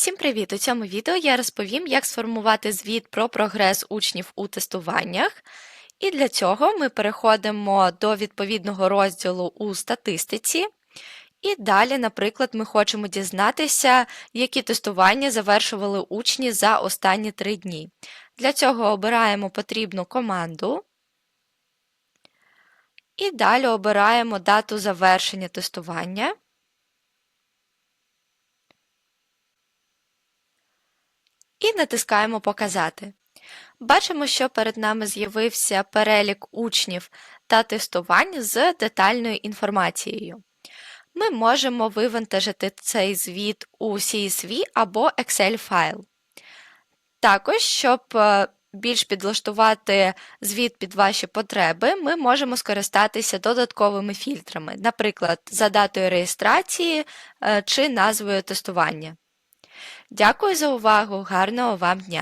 Всім привіт! У цьому відео я розповім, як сформувати звіт про прогрес учнів у тестуваннях. І для цього ми переходимо до відповідного розділу у статистиці. І далі, наприклад, ми хочемо дізнатися, які тестування завершували учні за останні три дні. Для цього обираємо потрібну команду. І далі обираємо дату завершення тестування. І натискаємо Показати. Бачимо, що перед нами з'явився перелік учнів та тестувань з детальною інформацією. Ми можемо вивантажити цей звіт у CSV або Excel файл. Також, щоб е, більш підлаштувати звіт під ваші потреби, ми можемо скористатися додатковими фільтрами, наприклад, за датою реєстрації е, чи назвою тестування. Дякую за увагу! Гарного вам дня!